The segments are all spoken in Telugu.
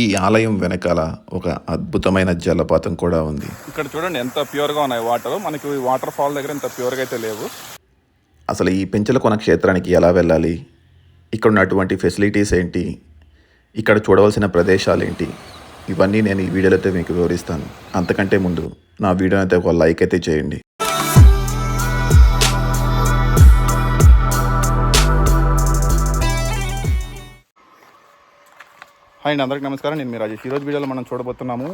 ఈ ఆలయం వెనకాల ఒక అద్భుతమైన జలపాతం కూడా ఉంది. ఇక్కడ చూడండి ఎంత ప్యూర్గా ఉన్నాయి వాటర్. మనకి వాటర్ ఫాల్ దగ్గర ఇంత ప్యూర్గా అయితే లేవు. అసలు ఈ పెంచలకొన క్షేత్రానికి ఎలా వెళ్ళాలి? ఇక్కడ ఉన్నటువంటి ఫెసిలిటీస్ ఏంటి? ఇక్కడ చూడవలసిన ప్రదేశాలు ఏంటి? ఇవన్నీ నేను ఈ వీడియోలో అయితే మీకు వివరిస్తాను. అంతకంటే ముందు నా వీడియోని అయితే ఒక లైక్ అయితే చేయండి. హాయ్ అండి అందరికీ నమస్కారం. నేను మీ రాజేష్. ఈరోజు వీడియోలో మనం చూడబోతున్నాము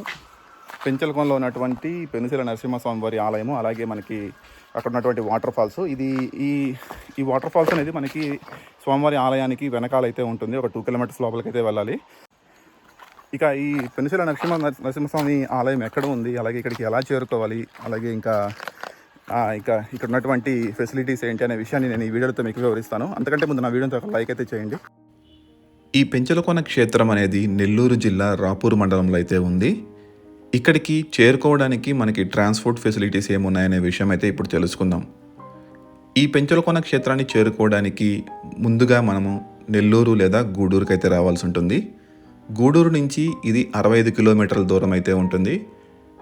పెంచలకొండలో ఉన్నటువంటి పెనుసిల నరసింహస్వామి వారి ఆలయము అలాగే మనకి అక్కడ ఉన్నటువంటి వాటర్ ఫాల్స్. ఇది ఈ ఈ వాటర్ ఫాల్స్ అనేది మనకి స్వామివారి ఆలయానికి వెనకాల అయితే ఉంటుంది. ఒక టూ కిలోమీటర్స్ లోపలికైతే వెళ్ళాలి. ఇక ఈ పెనుసిల నరసింహ నరసింహస్వామి ఆలయం ఎక్కడ ఉంది? అలాగే ఇక్కడికి ఎలా చేరుకోవాలి? అలాగే ఇంకా ఇంకా ఇక్కడ ఉన్నటువంటి ఫెసిలిటీస్ ఏంటి అనే విషయాన్ని నేను ఈ వీడియోతో మీకు వివరిస్తాను. అంతకంటే ముందు నా వీడియోతో ఒక లైక్ అయితే చేయండి. ఈ పెంచలకొన క్షేత్రం అనేది నెల్లూరు జిల్లా రాపూర్ మండలంలో అయితే ఉంది. ఇక్కడికి చేరుకోవడానికి మనకి ట్రాన్స్పోర్ట్ ఫెసిలిటీస్ ఏమున్నాయనే విషయం అయితే ఇప్పుడు తెలుసుకుందాం. ఈ పెంచలకొన క్షేత్రాన్ని చేరుకోవడానికి ముందుగా మనము నెల్లూరు లేదా గూడూరుకి అయితే రావాల్సి ఉంటుంది. గూడూరు నుంచి ఇది అరవై ఐదు కిలోమీటర్ల దూరం అయితే ఉంటుంది.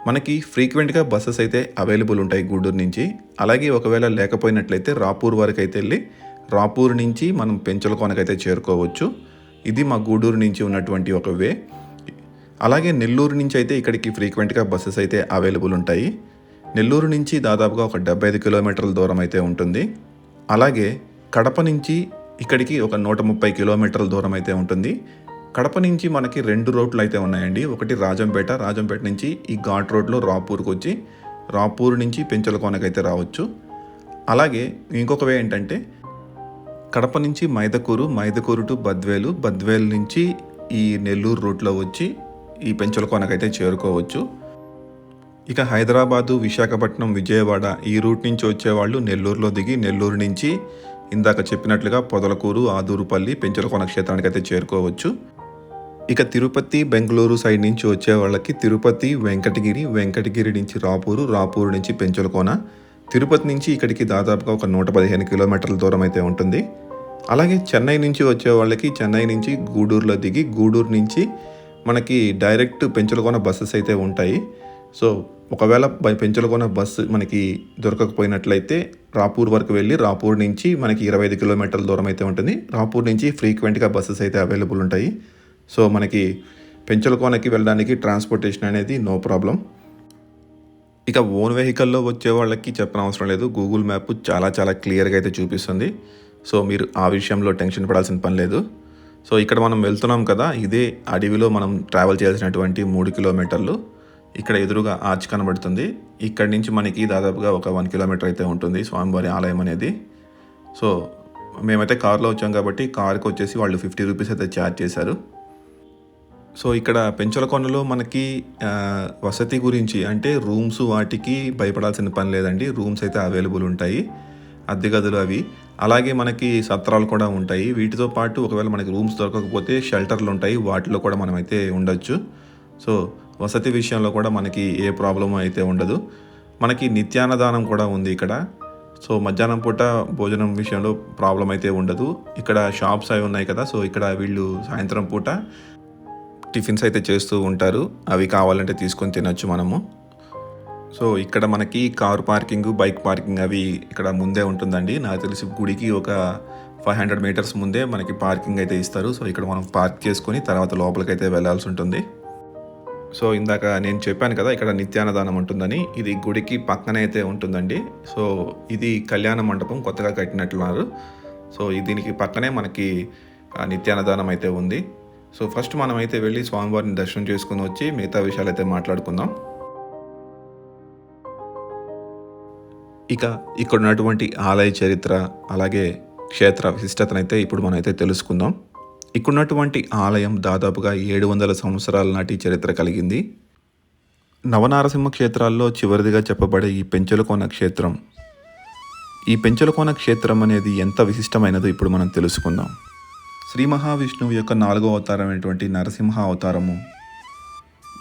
మనకి ఫ్రీక్వెంట్గా బస్సెస్ అయితే అవైలబుల్ ఉంటాయి గూడూరు నుంచి. అలాగే ఒకవేళ లేకపోయినట్లయితే రాపూర్ వరకు అయితే వెళ్ళి రాపూర్ నుంచి మనం పెంచలకోనకైతే చేరుకోవచ్చు. ఇది మా గూడూరు నుంచి ఉన్నటువంటి ఒక వే. అలాగే నెల్లూరు నుంచి అయితే ఇక్కడికి ఫ్రీక్వెంట్గా బస్సెస్ అయితే అవైలబుల్ ఉంటాయి. నెల్లూరు నుంచి దాదాపుగా ఒక డెబ్బై ఐదు కిలోమీటర్ల దూరం అయితే ఉంటుంది. అలాగే కడప నుంచి ఇక్కడికి ఒక నూట ముప్పై కిలోమీటర్ల దూరం అయితే ఉంటుంది. కడప నుంచి మనకి రెండు రోడ్లు అయితే ఉన్నాయండి. ఒకటి రాజంపేట రాజంపేట నుంచి ఈ ఘాట్ రోడ్లో రాపూర్కి వచ్చి రాపూర్ నుంచి పెంచలకోనకైతే రావచ్చు. అలాగే ఇంకొక వే ఏంటంటే కడప నుంచి మైదకూరు మైదకూరు టు బద్వేలు. బద్వేలు నుంచి ఈ నెల్లూరు రూట్లో వచ్చి ఈ పెంచలకోనకైతే చేరుకోవచ్చు. ఇక హైదరాబాదు విశాఖపట్నం విజయవాడ ఈ రూట్ నుంచి వచ్చేవాళ్ళు నెల్లూరులో దిగి నెల్లూరు నుంచి ఇందాక చెప్పినట్లుగా పొదలకూరు ఆదూరుపల్లి పెంచలకోన క్షేత్రానికి అయితే చేరుకోవచ్చు. ఇక తిరుపతి బెంగళూరు సైడ్ నుంచి వచ్చే వాళ్ళకి తిరుపతి వెంకటగిరి వెంకటగిరి నుంచి రాపూరు రాపూరు నుంచి పెంచలకోన. తిరుపతి నుంచి ఇక్కడికి దాదాపుగా ఒక నూట పదిహేను కిలోమీటర్ల దూరం అయితే ఉంటుంది. అలాగే చెన్నై నుంచి వచ్చే వాళ్ళకి చెన్నై నుంచి గూడూరులో దిగి గూడూరు నుంచి మనకి డైరెక్ట్ పెంచలకోన బస్సెస్ అయితే ఉంటాయి. సో ఒకవేళ బై పెంచలకోన బస్సు మనకి దొరకకపోయినట్లయితే రాపూర్ వరకు వెళ్ళి రాపూర్ నుంచి మనకి ఇరవై ఐదు కిలోమీటర్ల దూరం అయితే ఉంటుంది. రాపూర్ నుంచి ఫ్రీక్వెంట్గా బస్సెస్ అయితే అవైలబుల్ ఉంటాయి. సో మనకి పెంచలకోనకి వెళ్ళడానికి ట్రాన్స్పోర్టేషన్ అనేది నో ప్రాబ్లం. ఇక ఓన్ వెహికల్లో వచ్చే వాళ్ళకి చెప్పిన అవసరం లేదు. గూగుల్ మ్యాప్ చాలా చాలా క్లియర్గా అయితే చూపిస్తుంది. సో మీరు ఆ విషయంలో టెన్షన్ పడాల్సిన పని లేదు. సో ఇక్కడ మనం వెళ్తున్నాం కదా ఇదే అడవిలో మనం ట్రావెల్ చేయాల్సినటువంటి మూడు కిలోమీటర్లు. ఇక్కడ ఎదురుగా ఆర్చ్ కనబడుతుంది. ఇక్కడ నుంచి మనకి దాదాపుగా ఒక వన్ కిలోమీటర్ అయితే ఉంటుంది స్వామివారి ఆలయం అనేది. సో మేమైతే కారులో వచ్చాం కాబట్టి కార్కి వచ్చేసి వాళ్ళు ఫిఫ్టీ రూపీస్ అయితే ఛార్జ్ చేశారు. సో ఇక్కడ పెంచలకొండలో మనకి వసతి గురించి అంటే రూమ్స్ వాటికి భయపడాల్సిన పని లేదండి. రూమ్స్ అయితే అవైలబుల్ ఉంటాయి. అద్దె గదులు అవి. అలాగే మనకి సత్రాలు కూడా ఉంటాయి. వీటితో పాటు ఒకవేళ మనకి రూమ్స్ దొరకకపోతే షెల్టర్లు ఉంటాయి. వాటిలో కూడా మనమైతే ఉండొచ్చు. సో వసతి విషయంలో కూడా మనకి ఏ ప్రాబ్లం అయితే ఉండదు. మనకి నిత్యాన్నదానం కూడా ఉంది ఇక్కడ. సో మధ్యాహ్నం పూట భోజనం విషయంలో ప్రాబ్లం అయితే ఉండదు. ఇక్కడ షాప్స్ అవి ఉన్నాయి కదా సో ఇక్కడ వీళ్ళు సాయంత్రం పూట టిఫిన్స్ అయితే చేస్తూ ఉంటారు. అవి కావాలంటే తీసుకొని తినొచ్చు మనము. సో ఇక్కడ మనకి కార్ పార్కింగ్ బైక్ పార్కింగ్ అవి ఇక్కడ ముందే ఉంటుందండి. నాకు తెలిసి గుడికి ఒక ఫైవ్ హండ్రెడ్ మీటర్స్ ముందే మనకి పార్కింగ్ అయితే ఇస్తారు. సో ఇక్కడ మనం పార్క్ చేసుకొని తర్వాత లోపలికి అయితే వెళ్ళాల్సి ఉంటుంది. సో ఇందాక నేను చెప్పాను కదా ఇక్కడ నిత్యాన్నదానం ఉంటుందని. ఇది గుడికి పక్కనే అయితే ఉంటుందండి. సో ఇది కళ్యాణ మండపం కొత్తగా కట్టినట్లున్నారు సో దీనికి పక్కనే మనకి నిత్యాన్నదానం అయితే ఉంది. సో ఫస్ట్ మనమైతే వెళ్ళి స్వామివారిని దర్శనం చేసుకుని వచ్చి మిగతా విషయాలు అయితే మాట్లాడుకుందాం. ఇక ఇక్కడ ఉన్నటువంటి ఆలయ చరిత్ర అలాగే క్షేత్ర విశిష్టతనైతే ఇప్పుడు మనమైతే తెలుసుకుందాం. ఇక్కడున్నటువంటి ఆలయం దాదాపుగా ఏడు వందల సంవత్సరాల నాటి చరిత్ర కలిగింది. నవనారసింహ క్షేత్రాల్లో చివరిదిగా చెప్పబడే ఈ పెంచలకోన క్షేత్రం. ఈ పెంచలకోన క్షేత్రం అనేది ఎంత విశిష్టమైనదో ఇప్పుడు మనం తెలుసుకుందాం. శ్రీ మహావిష్ణువు యొక్క నాలుగో అవతారం అయినటువంటి నరసింహ అవతారము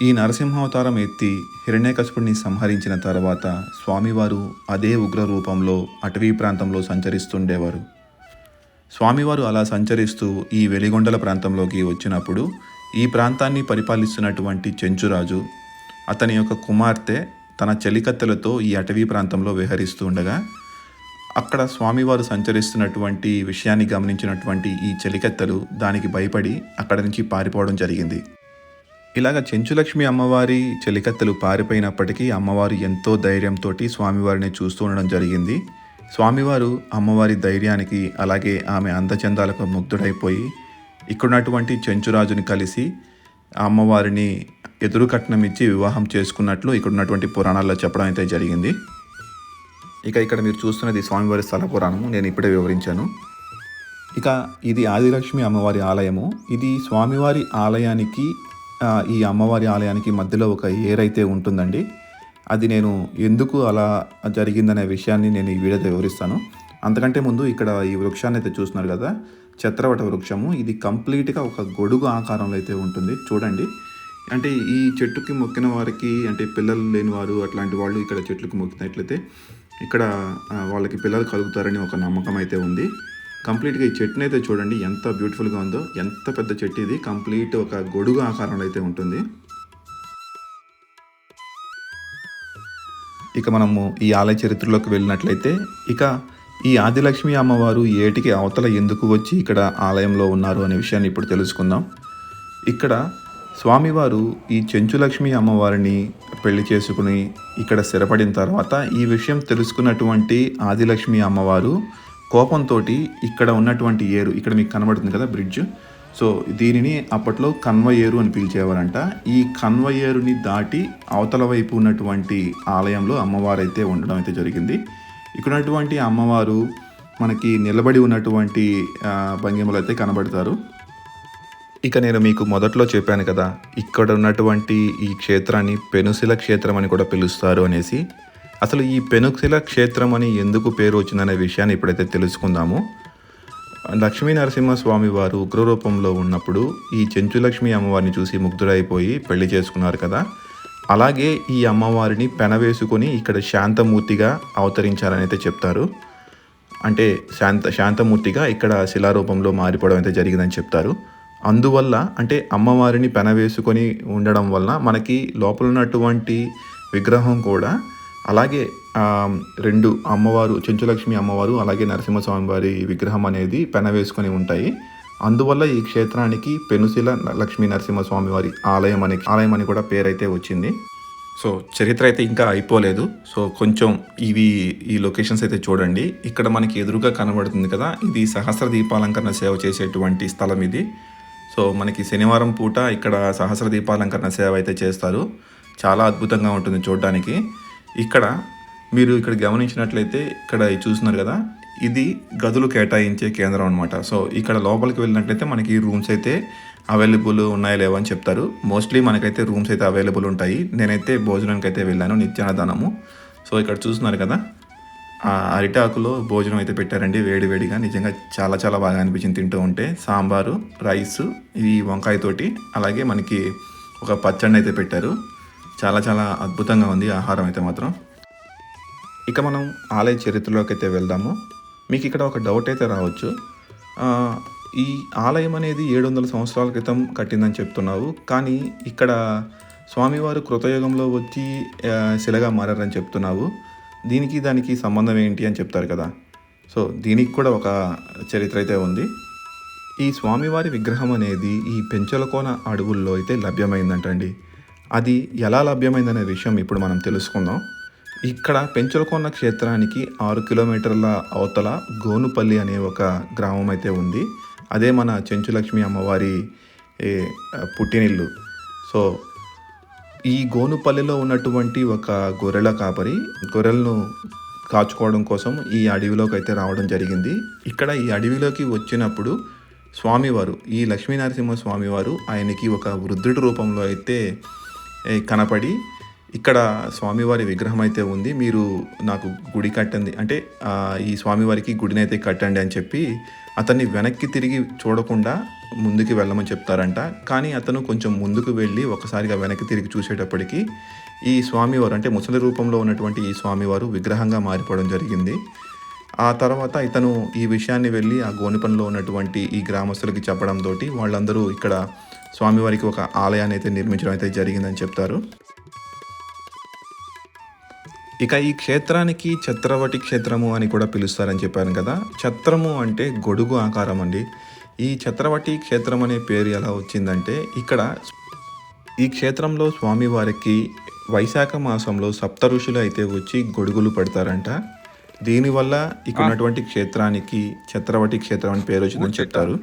ఈ నరసింహావతారం ఎత్తి హిరణ్యకశపుడిని సంహరించిన తర్వాత స్వామివారు అదే ఉగ్ర రూపంలో అటవీ ప్రాంతంలో సంచరిస్తుండేవారు. స్వామివారు అలా సంచరిస్తూ ఈ వెలిగొండల ప్రాంతంలోకి వచ్చినప్పుడు ఈ ప్రాంతాన్ని పరిపాలిస్తున్నటువంటి చెంచురాజు అతని యొక్క కుమార్తె తన చెలికత్తెలతో ఈ అటవీ ప్రాంతంలో విహరిస్తూ ఉండగా అక్కడ స్వామివారు సంచరిస్తున్నటువంటి విషయాన్ని గమనించినటువంటి ఈ చెలికత్తెలు దానికి భయపడి అక్కడి నుంచి పారిపోవడం జరిగింది. ఇలాగ చెంచులక్ష్మి అమ్మవారి చెలికత్తెలు పారిపోయినప్పటికీ అమ్మవారు ఎంతో ధైర్యంతో స్వామివారిని చూస్తూ ఉండడం జరిగింది. స్వామివారు అమ్మవారి ధైర్యానికి అలాగే ఆమె అందచందాలకు ముగ్ధుడైపోయి ఇక్కడున్నటువంటి చెంచురాజుని కలిసి అమ్మవారిని ఎదురు కట్నం ఇచ్చి వివాహం చేసుకున్నట్లు ఇక్కడ ఉన్నటువంటి పురాణాల్లో చెప్పడం అయితే జరిగింది. ఇక ఇక్కడ మీరు చూస్తున్నది స్వామివారి స్థల పురాణము. నేను ఇప్పుడే వివరించాను. ఇక ఇది ఆదిలక్ష్మి అమ్మవారి ఆలయము. ఇది స్వామివారి ఆలయానికి ఈ అమ్మవారి ఆలయానికి మధ్యలో ఒక ఏరైతే ఉంటుందండి అది నేను ఎందుకు అలా జరిగిందనే విషయాన్ని నేను ఈ వీడియోతో వివరిస్తాను. అంతకంటే ముందు ఇక్కడ ఈ వృక్షాన్ని అయితే చూస్తున్నారు కదా చత్రవట వృక్షము. ఇది కంప్లీట్గా ఒక గొడుగు ఆకారంలో అయితే ఉంటుంది చూడండి. అంటే ఈ చెట్టుకి మొక్కిన వారికి అంటే పిల్లలు లేని వారు అట్లాంటి వాళ్ళు ఇక్కడ చెట్లకు మొక్కినట్లయితే ఇక్కడ వాళ్ళకి పిల్లలు కలుగుతారని ఒక నమ్మకం అయితే ఉంది. కంప్లీట్గా ఈ చెట్టుని అయితే చూడండి ఎంత బ్యూటిఫుల్గా ఉందో ఎంత పెద్ద చెట్టు ఇది. కంప్లీట్ ఒక గొడుగు ఆకారంలో అయితే ఉంటుంది. ఇక మనము ఈ ఆలయ చరిత్రలోకి వెళ్ళినట్లయితే ఇక ఈ ఆదిలక్ష్మి అమ్మవారు ఏటికి అవతల ఎందుకు వచ్చి ఇక్కడ ఆలయంలో ఉన్నారు అనే విషయాన్ని ఇప్పుడు తెలుసుకుందాం. ఇక్కడ స్వామివారు ఈ చెంచులక్ష్మి అమ్మవారిని పెళ్ళి చేసుకుని ఇక్కడ స్థిరపడిన తర్వాత ఈ విషయం తెలుసుకున్నటువంటి ఆదిలక్ష్మి అమ్మవారు కోపంతో ఇక్కడ ఉన్నటువంటి ఏరు ఇక్కడ మీకు కనబడుతుంది కదా బ్రిడ్జ్. సో దీనిని అప్పట్లో కన్వయేరు అని పిలిచేవారంట. ఈ కన్వ ఏరుని దాటి అవతల వైపు ఉన్నటువంటి ఆలయంలో అమ్మవారు అయితే ఉండడం అయితే జరిగింది. ఇక్కడ ఉన్నటువంటి అమ్మవారు మనకి నిలబడి ఉన్నటువంటి భంగిమలు అయితే కనబడతారు. ఇక నేను మీకు మొదట్లో చెప్పాను కదా ఇక్కడ ఉన్నటువంటి ఈ క్షేత్రాన్ని పెనుశిల క్షేత్రం అని కూడా పిలుస్తారు అనేసి. అసలు ఈ పెనుశిల క్షేత్రం అని ఎందుకు పేరు వచ్చిందనే విషయాన్ని ఇప్పుడైతే తెలుసుకుందాము. లక్ష్మీ నరసింహస్వామి వారు ఉగ్రరూపంలో ఉన్నప్పుడు ఈ చెంచులక్ష్మి అమ్మవారిని చూసి ముగ్ధుడైపోయి పెళ్ళి చేసుకున్నారు కదా. అలాగే ఈ అమ్మవారిని పెనవేసుకొని ఇక్కడ శాంతమూర్తిగా అవతరించారని అయితే చెప్తారు. అంటే శాంత శాంతమూర్తిగా ఇక్కడ శిలారూపంలో మారిపోవడం అయితే జరిగిందని చెప్తారు. అందువల్ల అంటే అమ్మవారిని పెనవేసుకొని ఉండడం వల్ల మనకి లోపల ఉన్నటువంటి విగ్రహం కూడా అలాగే రెండు అమ్మవారు చెంచులక్ష్మి అమ్మవారు అలాగే నరసింహస్వామి వారి విగ్రహం అనేది పెనవేసుకొని ఉంటాయి. అందువల్ల ఈ క్షేత్రానికి పెనుశిల లక్ష్మీ నరసింహస్వామి వారి ఆలయం అని ఆలయం అని కూడా పేరైతే వచ్చింది. సో చరిత్ర అయితే ఇంకా అయిపోలేదు. సో కొంచెం ఇవి ఈ లొకేషన్స్ అయితే చూడండి. ఇక్కడ మనకి ఎదురుగా కనబడుతుంది కదా ఇది సహస్ర దీపాలంకరణ సేవ చేసేటువంటి స్థలం ఇది. సో మనకి శనివారం పూట ఇక్కడ సహస్ర దీపాలంకరణ సేవ అయితే చేస్తారు. చాలా అద్భుతంగా ఉంటుంది చూడడానికి. ఇక్కడ మీరు ఇక్కడ గమనించినట్లయితే ఇక్కడ చూస్తున్నారు కదా ఇది గదులు కేటాయించే కేంద్రం అనమాట సో ఇక్కడ లోపలికి వెళ్ళినట్లయితే మనకి రూమ్స్ అయితే అవైలబుల్ ఉన్నాయా లేవా అని చెప్తారు. మోస్ట్లీ మనకైతే రూమ్స్ అయితే అవైలబుల్ ఉంటాయి. నేనైతే భోజనానికి అయితే వెళ్ళాను నిత్యాన్నదానము. సో ఇక్కడ చూస్తున్నారు కదా ఆ అరిటాకులో భోజనం అయితే పెట్టారండి వేడి వేడిగా నిజంగా చాలా చాలా బాగా అనిపించింది తింటూ ఉంటే. సాంబారు రైస్ ఈ వంకాయతోటి అలాగే మనకి ఒక పచ్చడి అయితే పెట్టారు. చాలా చాలా అద్భుతంగా ఉంది ఆహారం అయితే మాత్రం. ఇక మనం ఆలయ చరిత్రలోకి అయితే వెళ్దాము. మీకు ఇక్కడ ఒక డౌట్ అయితే రావచ్చు. ఈ ఆలయం అనేది ఏడు వందల సంవత్సరాల క్రితం కట్టిందని చెప్తున్నావు. కానీ ఇక్కడ స్వామివారు కృతయుగంలో వచ్చి శిలగా మారారని చెప్తున్నావు. దీనికి దానికి సంబంధం ఏంటి అని చెప్తారు కదా. సో దీనికి కూడా ఒక చరిత్ర అయితే ఉంది. ఈ స్వామివారి విగ్రహం అనేది ఈ పెంచలకోన అడవుల్లో అయితే లభ్యమైందంటండి. అది ఎలా లభ్యమైందనే విషయం ఇప్పుడు మనం తెలుసుకుందాం. ఇక్కడ పెంచులకొన్న క్షేత్రానికి ఆరు కిలోమీటర్ల అవతల గోనుపల్లి అనే ఒక గ్రామం అయితే ఉంది. అదే మన చెంచులక్ష్మి అమ్మవారి పుట్టినిల్లు. సో ఈ గోనుపల్లిలో ఉన్నటువంటి ఒక గొర్రెల కాపరి గొర్రెలను కాచుకోవడం కోసం ఈ అడవిలోకి అయితే రావడం జరిగింది. ఇక్కడ ఈ అడవిలోకి వచ్చినప్పుడు స్వామివారు ఈ లక్ష్మీనరసింహ స్వామివారు ఆయనకి ఒక వృద్ధుడి రూపంలో అయితే కనపడి ఇక్కడ స్వామివారి విగ్రహం అయితే ఉంది. మీరు నాకు గుడి కట్టండి. అంటే ఈ స్వామివారికి గుడిని అయితే కట్టండి అని చెప్పి అతన్ని వెనక్కి తిరిగి చూడకుండా ముందుకు వెళ్ళమని చెప్తారంట. కానీ అతను కొంచెం ముందుకు వెళ్ళి ఒకసారిగా వెనక్కి తిరిగి చూసేటప్పటికి ఈ స్వామివారు అంటే ముసలి రూపంలో ఉన్నటువంటి ఈ స్వామివారు విగ్రహంగా మారిపోవడం జరిగింది. ఆ తర్వాత ఇతను ఈ విషయాన్ని వెళ్ళి ఆ గోనిపనిలో ఉన్నటువంటి ఈ గ్రామస్తులకి చెప్పడంతో వాళ్ళందరూ ఇక్కడ స్వామివారికి ఒక ఆలయాన్ని అయితే నిర్మించడం అయితే జరిగిందని చెప్తారు. ఇక ఈ క్షేత్రానికి ఛత్రవటి క్షేత్రము అని కూడా పిలుస్తారని చెప్పాను కదా. ఛత్రము అంటే గొడుగు ఆకారం అండి. ఈ ఛత్రవటి క్షేత్రం అనే పేరు ఎలా వచ్చిందంటే ఇక్కడ ఈ క్షేత్రంలో స్వామివారికి వైశాఖ మాసంలో సప్త ఋషులు అయితే వచ్చి గొడుగులు పెడతారంట. దీనివల్ల ఇక్కడ ఉన్నటువంటి క్షేత్రానికి ఛత్రవటి క్షేత్రం అని పేరు వచ్చిందని చెప్తారు.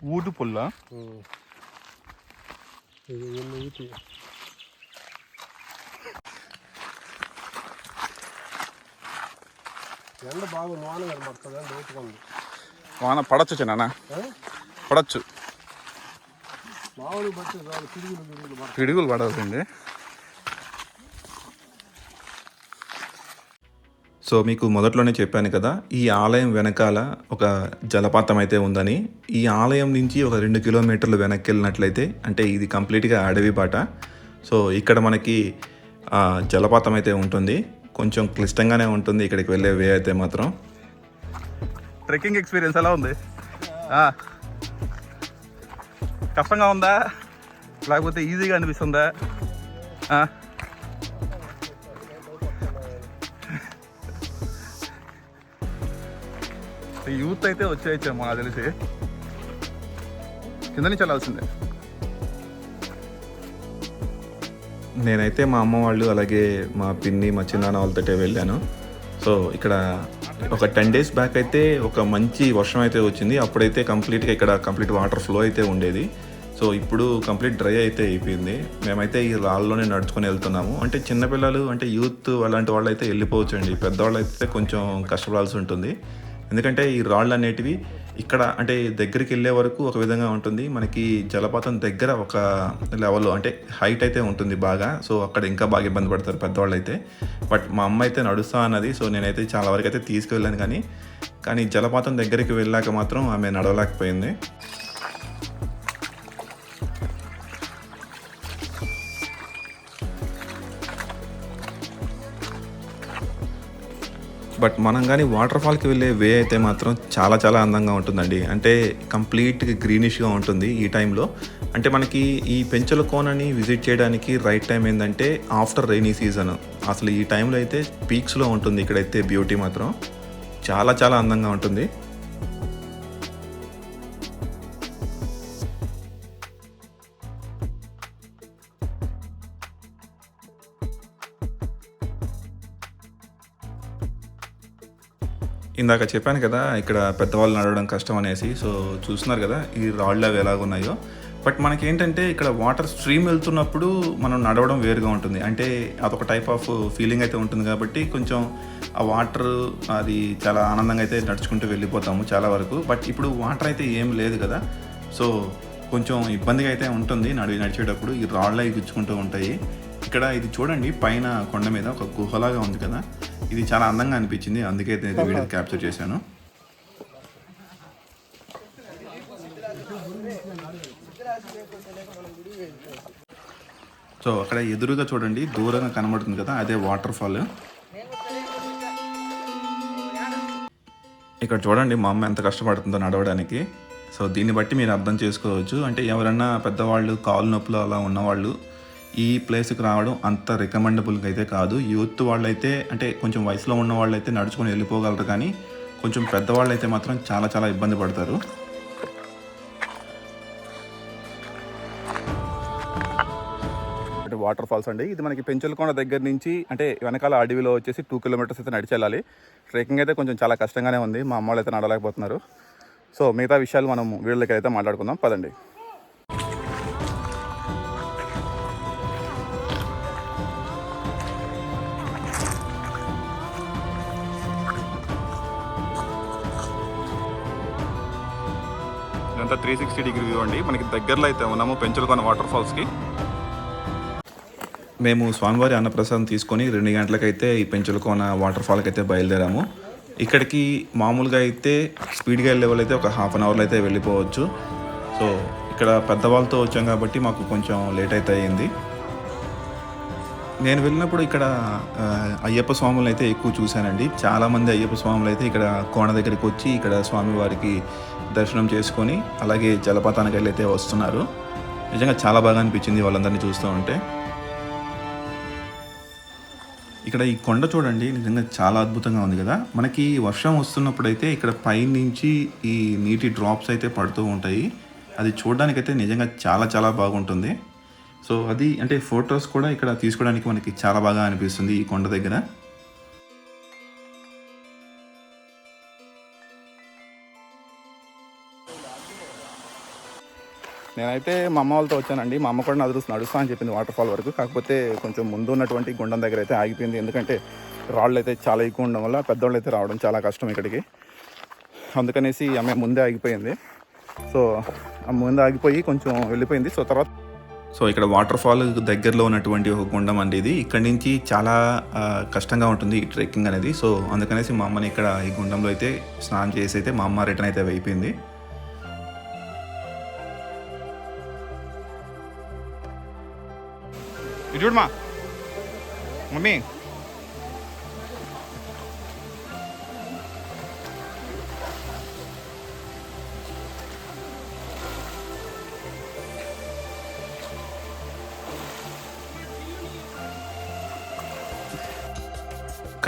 ఊటు పుల్ల. ఎండ బాగా వాన కనబడుతుంది? ఊటుకుంది వాన పడచ్చు చిన్న పడచ్చు. మామూలు పిడుగులు పిడుగులు పడతాయి పిడుగులు పడాల్సిందే సో మీకు మొదట్లోనే చెప్పాను కదా ఈ ఆలయం వెనకాల ఒక జలపాతం అయితే ఉందని. ఈ ఆలయం నుంచి ఒక రెండు కిలోమీటర్లు వెనక్కి వెళ్ళినట్లయితే అంటే ఇది కంప్లీట్గా అడవి బాట. సో ఇక్కడ మనకి జలపాతం అయితే ఉంటుంది. కొంచెం క్లిష్టంగానే ఉంటుంది ఇక్కడికి వెళ్ళే వే అయితే మాత్రం. ట్రెక్కింగ్ ఎక్స్పీరియన్స్ ఎలా ఉంది? కష్టంగా ఉందా? లేకపోతే ఈజీగా అనిపిస్తుందా? యూత్ అయితే వచ్చేయచ్చు మా తెలిసి. కింద నుంచి వెళ్ళాల్సిందే. నేనైతే మా అమ్మ వాళ్ళు అలాగే మా పిన్ని మా చిన్నాన్న వాళ్ళతో వెళ్ళాను. సో ఇక్కడ ఒక టెన్ డేస్ బ్యాక్ అయితే ఒక మంచి వర్షం అయితే వచ్చింది. అప్పుడైతే కంప్లీట్గా ఇక్కడ కంప్లీట్ వాటర్ ఫ్లో అయితే ఉండేది. సో ఇప్పుడు కంప్లీట్ డ్రై అయితే అయిపోయింది. మేమైతే ఈ రాళ్ళలోనే నడుచుకొని వెళ్తున్నాము. అంటే చిన్నపిల్లలు అంటే యూత్ అలాంటి వాళ్ళు అయితే వెళ్ళిపోవచ్చు అండి పెద్దవాళ్ళు అయితే కొంచెం కష్టపడాల్సి ఉంటుంది. ఎందుకంటే ఈ రాళ్ళు అనేటివి ఇక్కడ అంటే దగ్గరికి వెళ్ళే వరకు ఒక విధంగా ఉంటుంది. మనకి జలపాతం దగ్గర ఒక లెవెల్లో అంటే హైట్ అయితే ఉంటుంది బాగా. సో అక్కడ ఇంకా బాగా ఇబ్బంది పడతారు పెద్దవాళ్ళు అయితే బట్ మా అమ్మ అయితే నడుస్తా అన్నది. సో నేనైతే చాలా వరకు అయితే తీసుకువెళ్ళాను కానీ కానీ జలపాతం దగ్గరికి వెళ్ళాక మాత్రం ఆమె నడవలేకపోయింది. బట్ మనం కానీ వాటర్ ఫాల్కి వెళ్ళే వే అయితే మాత్రం చాలా చాలా అందంగా ఉంటుందండి. అంటే కంప్లీట్ గ్రీనిష్గా ఉంటుంది ఈ టైంలో. అంటే మనకి ఈ పెంచల కోనని విజిట్ చేయడానికి రైట్ టైం ఏంటంటే ఆఫ్టర్ రైనీ సీజన్. అసలు ఈ టైంలో అయితే పీక్స్లో ఉంటుంది ఇక్కడైతే బ్యూటీ మాత్రం. చాలా చాలా అందంగా ఉంటుంది. ఇందాక చెప్పాను కదా ఇక్కడ పెద్దవాళ్ళు నడవడం కష్టం అనేసి. సో చూస్తున్నారు కదా ఈ రాళ్ళు అవి ఎలాగున్నాయో. బట్ మనకేంటంటే ఇక్కడ వాటర్ స్ట్రీమ్ వెళ్తున్నప్పుడు మనం నడవడం వేరుగా ఉంటుంది. అంటే అదొక టైప్ ఆఫ్ ఫీలింగ్ అయితే ఉంటుంది కాబట్టి కొంచెం ఆ వాటర్ అది చాలా ఆనందంగా అయితే నడుచుకుంటూ వెళ్ళిపోతాము చాలా వరకు. బట్ ఇప్పుడు వాటర్ అయితే ఏం లేదు కదా. సో కొంచెం ఇబ్బందిగా అయితే ఉంటుంది నడివి నడిచేటప్పుడు. ఈ రాళ్ళు అవి గుచ్చుకుంటూ ఉంటాయి. ఇక్కడ ఇది చూడండి పైన కొండ మీద ఒక గుహలాగా ఉంది కదా. ఇది చాలా అందంగా అనిపించింది. అందుకే నేను వీడియో క్యాప్చర్ చేశాను. సో అక్కడ ఎదురుగా చూడండి దూరంగా కనబడుతుంది కదా అదే వాటర్ ఫాల్ ఇక్కడ చూడండి మా అమ్మ ఎంత కష్టపడుతుందో నడవడానికి. సో దీన్ని బట్టి మీరు అర్థం చేసుకోవచ్చు. అంటే ఎవరన్నా పెద్దవాళ్ళు కాలు నొప్పులు అలా ఉన్నవాళ్ళు ఈ ప్లేస్కి రావడం అంత రికమెండబుల్గా అయితే కాదు. యూత్ వాళ్ళైతే అంటే కొంచెం వయసులో ఉన్న వాళ్ళైతే నడుచుకొని వెళ్ళిపోగలరు కానీ కొంచెం పెద్దవాళ్ళు అయితే మాత్రం చాలా చాలా ఇబ్బంది పడతారు. అంటే వాటర్ ఫాల్స్ అండి. ఇది మనకి పెంచులకొండ దగ్గర నుంచి అంటే వెనకాల అడవిలో వచ్చేసి టూ కిలోమీటర్స్ అయితే నడిచి వెళ్ళాలి ట్రెక్కింగ్ అయితే కొంచెం చాలా కష్టంగానే ఉంది. మా అమ్మ వాళ్ళు అయితే నడలేకపోతున్నారు సో మిగతా విషయాలు మనం వీళ్ళకి అయితే మాట్లాడుకుందాం. పదండి. త్రీ సిక్స్టీ డిగ్రీ వ్యూ అండి. మనకి దగ్గరలో అయితే ఉన్నాము పెంచులకొన వాటర్ ఫాల్స్కి. మేము స్వామివారి అన్నప్రసాదం తీసుకొని రెండు గంటలకైతే ఈ పెంచులకోన వాటర్ ఫాల్కి అయితే బయలుదేరాము. ఇక్కడికి మామూలుగా అయితే స్పీడ్గా వెళ్ళే వాళ్ళు అయితే ఒక హాఫ్ అన్ అవర్లో అయితే వెళ్ళిపోవచ్చు. సో ఇక్కడ పెద్దవాళ్ళతో వచ్చాం కాబట్టి మాకు కొంచెం లేట్ అయితే అయ్యింది నేను వెళ్ళినప్పుడు ఇక్కడ అయ్యప్ప స్వాములు అయితే ఎక్కువ చూశానండి. చాలామంది అయ్యప్ప స్వాములు అయితే ఇక్కడ కోణ దగ్గరికి వచ్చి ఇక్కడ స్వామివారికి దర్శనం చేసుకొని అలాగే జలపాతానికి వెళ్ళి అయితే వస్తున్నారు. నిజంగా చాలా బాగా అనిపించింది వాళ్ళందరినీ చూస్తూ ఉంటే. ఇక్కడ ఈ కొండ చూడండి నిజంగా చాలా అద్భుతంగా ఉంది కదా. మనకి వర్షం వస్తున్నప్పుడు అయితే ఇక్కడ పైనుంచి ఈ నీటి డ్రాప్స్ అయితే పడుతూ ఉంటాయి. అది చూడడానికైతే నిజంగా చాలా చాలా బాగుంటుంది. సో అది అంటే ఫొటోస్ కూడా ఇక్కడ తీసుకోవడానికి మనకి చాలా బాగా అనిపిస్తుంది ఈ కొండ దగ్గర. నేనైతే మా అమ్మ వాళ్ళతో వచ్చానండి. మా అమ్మ కూడా నడుస్తూ నడుస్తా అని చెప్పింది వాటర్ ఫాల్ వరకు. కాకపోతే కొంచెం ముందు ఉన్నటువంటి గుండం దగ్గర అయితే ఆగిపోయింది. ఎందుకంటే రాళ్ళు అయితే చాలా ఎక్కువ ఉండడం వల్ల పెద్దవాళ్ళు అయితే రావడం చాలా కష్టం ఇక్కడికి. అందుకనేసి ఆమె ముందే ఆగిపోయింది. సో ముందే ఆగిపోయి కొంచెం వెళ్ళిపోయింది. సో తర్వాత సో ఇక్కడ వాటర్ ఫాల్ దగ్గరలో ఉన్నటువంటి ఒక గుండం అండి ఇది. ఇక్కడ నుంచి చాలా కష్టంగా ఉంటుంది ఈ ట్రెక్కింగ్ అనేది. సో అందుకనేసి మా అమ్మని ఇక్కడ ఈ గుండంలో అయితే స్నానం చేసి అయితే మా అమ్మ రిటర్న్ అయితే అయిపోయింది. చూడమా మమ్మీ.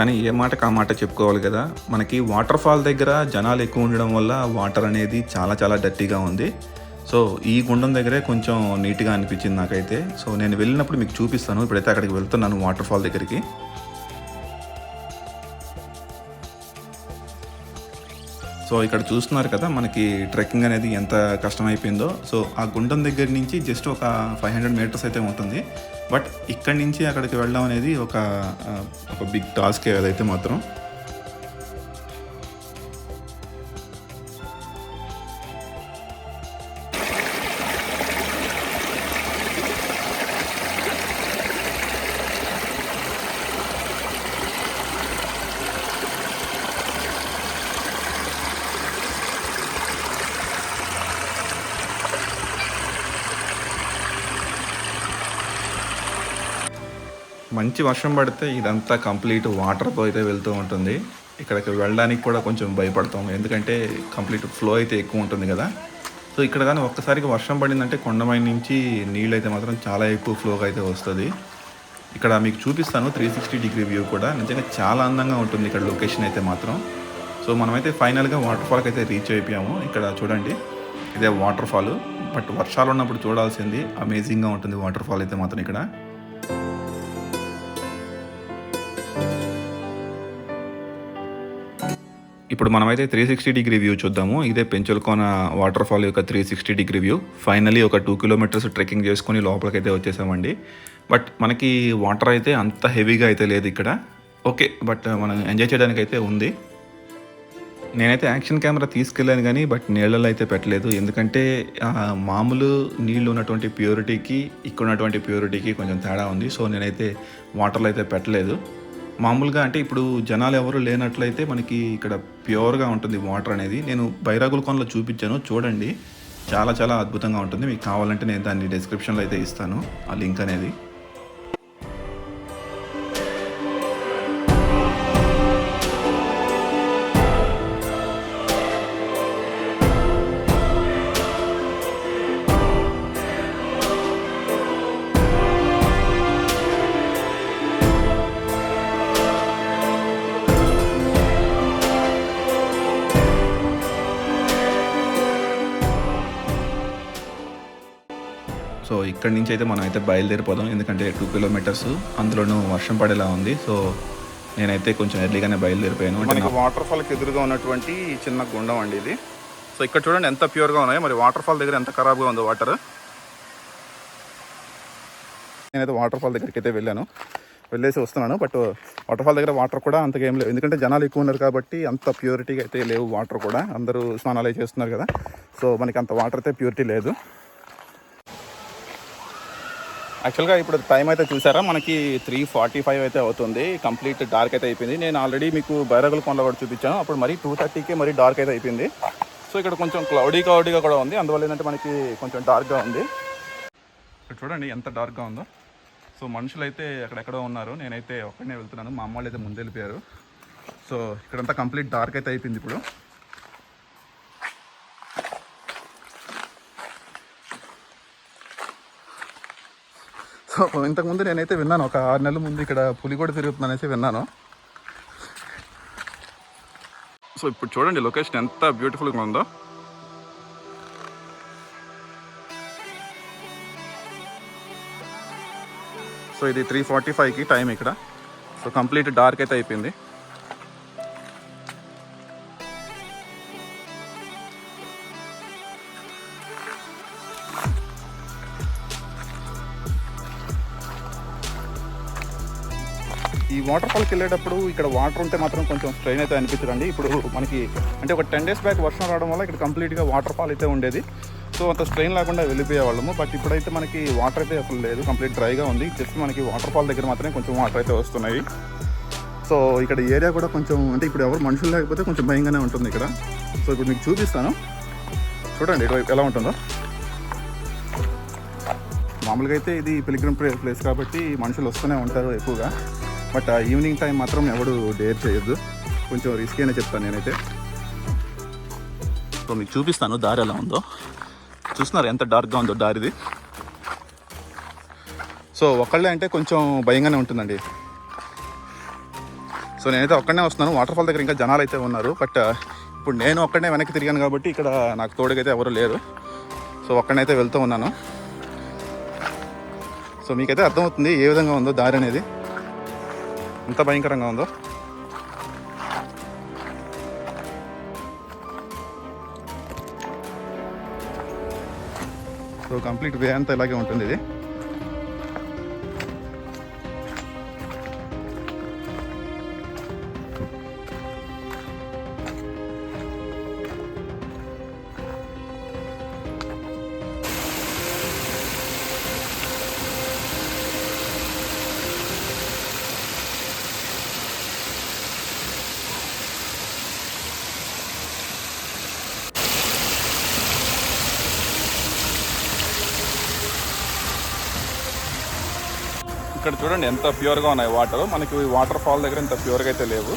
కానీ ఏ మాటకు ఆ మాట చెప్పుకోవాలి కదా? మనకి వాటర్ ఫాల్ దగ్గర జనాలు ఎక్కువ ఉండడం వల్ల వాటర్ అనేది చాలా చాలా డర్టీగా ఉంది. సో ఈ గుండం దగ్గరే కొంచెం నీట్గా అనిపించింది నాకైతే. సో నేను వెళ్ళినప్పుడు మీకు చూపిస్తాను. ఇప్పుడైతే అక్కడికి వెళ్తున్నాను వాటర్ ఫాల్ దగ్గరికి. సో ఇక్కడ చూస్తున్నారు కదా మనకి ట్రెక్కింగ్ అనేది ఎంత కష్టమైపోయిందో. సో ఆ గుండం దగ్గర నుంచి జస్ట్ ఒక ఫైవ్ హండ్రెడ్ మీటర్స్ అయితే ఉంటుంది. బట్ ఇక్కడి నుంచి అక్కడికి వెళ్ళడం అనేది ఒక ఒక బిగ్ టాస్క్ అదైతే మాత్రం. మంచి వర్షం పడితే ఇదంతా కంప్లీట్ వాటర్తో అయితే వెళ్తూ ఉంటుంది. ఇక్కడికి వెళ్ళడానికి కూడా కొంచెం భయపడతాం. ఎందుకంటే కంప్లీట్ ఫ్లో అయితే ఎక్కువ ఉంటుంది కదా. సో ఇక్కడ కానీ ఒక్కసారికి వర్షం పడిందంటే కొండమై నుంచి నీళ్ళు అయితే మాత్రం చాలా ఎక్కువ ఫ్లోగా అయితే వస్తుంది. ఇక్కడ మీకు చూపిస్తాను త్రీ సిక్స్టీ డిగ్రీ వ్యూ కూడా. నిజంగా చాలా అందంగా ఉంటుంది ఇక్కడ లొకేషన్ అయితే మాత్రం. సో మనమైతే ఫైనల్గా వాటర్ ఫాల్కి అయితే రీచ్ అయిపోయాము. ఇక్కడ చూడండి ఇదే వాటర్ ఫాల్ బట్ వర్షాలు ఉన్నప్పుడు చూడాల్సింది అమేజింగ్గా ఉంటుంది వాటర్ ఫాల్ అయితే మాత్రం ఇక్కడ. ఇప్పుడు మనమైతే త్రీ సిక్స్టీ డిగ్రీ వ్యూ చూద్దాము. ఇదే పెంచులకోన వాటర్ ఫాల్ యొక్క three sixty degree view finally ఒక టూ కిలోమీటర్స్ ట్రెక్కింగ్ చేసుకొని లోపలికైతే వచ్చేసామండి. బట్ మనకి వాటర్ అయితే అంత హెవీగా అయితే లేదు ఇక్కడ. ఓకే బట్ మనం ఎంజాయ్ చేయడానికి అయితే ఉంది. నేనైతే యాక్షన్ కెమెరా తీసుకెళ్ళాను కానీ బట్ నీళ్ళలో అయితే పెట్టలేదు. ఎందుకంటే మామూలు నీళ్ళు ఉన్నటువంటి ప్యూరిటీకి ఇక్కడ ఉన్నటువంటి ప్యూరిటీకి కొంచెం తేడా ఉంది. సో నేనైతే వాటర్లో అయితే పెట్టలేదు. మామూలుగా అంటే ఇప్పుడు జనాలు ఎవరు లేనట్లయితే మనకి ఇక్కడ ప్యూర్గా ఉంటుంది వాటర్ అనేది. నేను బైరాగుల కొనలో చూపించాను చూడండి. చాలా చాలా అద్భుతంగా ఉంటుంది. మీకు కావాలంటే నేను దాన్ని డిస్క్రిప్షన్లో అయితే ఇస్తాను ఆ లింక్ అనేది. ఇక్కడి నుంచి అయితే మనం అయితే బయలుదేరిపోదాం. ఎందుకంటే టూ కిలోమీటర్స్ అందులోనూ వర్షం పడేలా ఉంది. సో నేనైతే కొంచెం ఎర్లీగానే బయలుదేరిపోయాను. అంటే మనకి వాటర్ ఫాల్కి ఎదురుగా ఉన్నటువంటి చిన్న గుండం అండి ఇది. సో ఇక్కడ చూడండి ఎంత ప్యూర్గా ఉన్నాయో. మరి వాటర్ ఫాల్ దగ్గర ఎంత ఖరాబ్గా ఉందో వాటర్ నేనైతే వాటర్ ఫాల్ దగ్గరికి అయితే వెళ్ళాను. వెళ్ళేసి వస్తున్నాను. బట్ వాటర్ ఫాల్ దగ్గర వాటర్ కూడా అంతగా ఏం లేవు. ఎందుకంటే జనాలు ఎక్కువ ఉన్నారు కాబట్టి అంత ప్యూరిటీగా అయితే లేవు వాటర్ కూడా. అందరూ స్నానాలు చేస్తున్నారు కదా. సో మనకి అంత వాటర్ అయితే ప్యూరిటీ లేదు. యాక్చువల్గా ఇప్పుడు టైం అయితే చూసారా? మనకి త్రీ ఫార్టీ ఫైవ్ అయితే అవుతుంది. కంప్లీట్ డార్క్ అయితే అయిపోయింది. నేను ఆల్రెడీ మీకు బైరగుల కొండ కూడా చూపించాను. అప్పుడు మరి టూ థర్టీకే మరి డార్క్ అయితే అయిపోయింది. సో ఇక్కడ కొంచెం క్లౌడీ క్లౌడీగా కూడా ఉంది. అందువల్ల ఏంటంటే మనకి కొంచెం డార్క్గా ఉంది. ఇక్కడ చూడండి ఎంత డార్క్గా ఉందో. సో మనుషులు అయితే అక్కడెక్కడో ఉన్నారు. నేనైతే ఒక్కడనే వెళ్తున్నాను. మా అమ్మ వాళ్ళు అయితే ముందు వెళ్ళిపోయారు సో ఇక్కడంతా కంప్లీట్ డార్క్ అయితే అయిపోయింది ఇప్పుడు. సో ఇంతకుముందు నేనైతే విన్నాను. ఒక ఆరు నెలల ముందు ఇక్కడ పులి కూడా తిరుగుతుందనేసి విన్నాను. సో ఇప్పుడు చూడండి లొకేషన్ ఎంత బ్యూటిఫుల్గా ఉందో. సో ఇది త్రీ ఫార్టీ ఫైవ్కి టైం ఇక్కడ. సో కంప్లీట్ డార్క్ అయితే అయిపోయింది. వాటర్ ఫాల్కి వెళ్ళేటప్పుడు ఇక్కడ వాటర్ ఉంటే మాత్రం కొంచెం స్ట్రెయిన్ అయితే అనిపించదండి. ఇప్పుడు మనకి అంటే ఒక టెన్ డేస్ బ్యాక్ వర్షం రావడం వల్ల ఇక్కడ కంప్లీట్గా వాటర్ ఫాల్ అయితే ఉండేది. సో అంత స్ట్రెయిన్ లేకుండా వెళ్ళిపోయేవాళ్ళము బట్ ఇప్పుడైతే మనకి వాటర్ అయితే అసలు లేదు. కంప్లీట్ డ్రైగా ఉంది. జస్ట్ మనకి వాటర్ ఫాల్ దగ్గర మాత్రమే కొంచెం వాటర్ అయితే వస్తున్నాయి. సో ఇక్కడ ఏరియా కూడా కొంచెం అంటే ఇప్పుడు ఎవరు మనుషులు లేకపోతే కొంచెం భయంగానే ఉంటుంది ఇక్కడ. సో ఇప్పుడు మీకు చూపిస్తాను. చూడండి ఇటువైపు ఎలా ఉంటుందో. మామూలుగా అయితే ఇది పిలిగ్రిమ్ ప్లేస్ కాబట్టి మనుషులు వస్తూనే ఉంటారు ఎక్కువగా. బట్ ఈవినింగ్ టైం మాత్రం ఎవడు డేర్ చేయొద్దు. కొంచెం రిస్క్ అనే చెప్తాను నేనైతే. సో మీకు చూపిస్తాను దారి ఎలా ఉందో. చూస్తున్నారు ఎంత డార్క్గా ఉందో దారిది. సో ఒకళ్ళే అంటే కొంచెం భయంగానే ఉంటుందండి. సో నేనైతే ఒక్కడనే వస్తున్నాను. వాటర్ ఫాల్ దగ్గర ఇంకా జనాలు అయితే ఉన్నారు. బట్ ఇప్పుడు నేను ఒక్కడనే వెనక్కి తిరిగాను కాబట్టి ఇక్కడ నాకు తోడుగైతే ఎవరు లేరు. సో ఒక్కడనైతే వెళ్తూ ఉన్నాను. సో మీకైతే అర్థమవుతుంది ఏ విధంగా ఉందో దారి అనేది. ఎంత భయంకరంగా ఉందో. సో కంప్లీట్ వే అంతా ఇలాగే ఉంటుంది ఇది. చూడండి ఎంత ప్యూర్గా ఉన్నాయి వాటర్ మనకి వాటర్ ఫాల్ దగ్గర ఇంత ప్యూర్గా అయితే లేవు.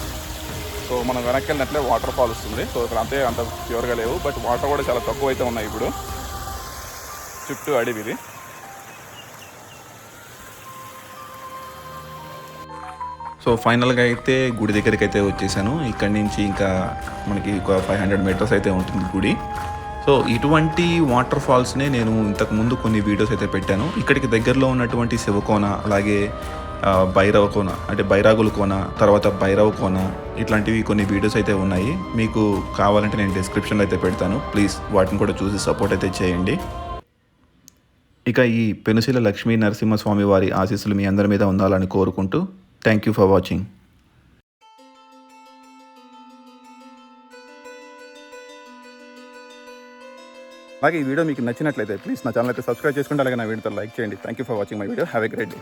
సో మనం వెనక్కి వెళ్ళినట్లే వాటర్ ఫాల్ వస్తుంది. సో ఇక్కడ అంతే అంత ప్యూర్గా లేవు. బట్ వాటర్ కూడా చాలా తక్కువ అయితే ఉన్నాయి ఇప్పుడు. చుట్టూ అడవి సో ఫైనల్గా అయితే గుడి దగ్గరికి అయితే వచ్చేసాను. ఇక్కడి నుంచి ఇంకా మనకి ఒక ఫైవ్ హండ్రెడ్ మీటర్స్ అయితే ఉంటుంది గుడి. సో ఇటువంటి వాటర్ ఫాల్స్నే నేను ఇంతకు ముందు కొన్ని వీడియోస్ అయితే పెట్టాను. ఇక్కడికి దగ్గరలో ఉన్నటువంటి శివకోన అలాగే భైరవ కోన అంటే బైరాగుల కోన తర్వాత భైరవ కోన ఇట్లాంటివి కొన్ని వీడియోస్ అయితే ఉన్నాయి. మీకు కావాలంటే నేను డిస్క్రిప్షన్లో అయితే పెడతాను. ప్లీజ్ వాటిని కూడా చూసి సపోర్ట్ అయితే చేయండి. ఇక ఈ పెనుశీల లక్ష్మీ నరసింహస్వామి వారి ఆశీస్సులు మీ అందరి మీద ఉండాలని కోరుకుంటూ థ్యాంక్ యూ ఫర్ వాచింగ్. అలాగే ఈ వీడియో మీకు నచ్చినట్లయితే ప్లీజ్ నా ఛానల్ అయితే సబ్స్క్రైబ్ చేసుకుంటే అలాగే నా వీడియోతో లైక్ చేయండి. Thank you for watching my video have a great day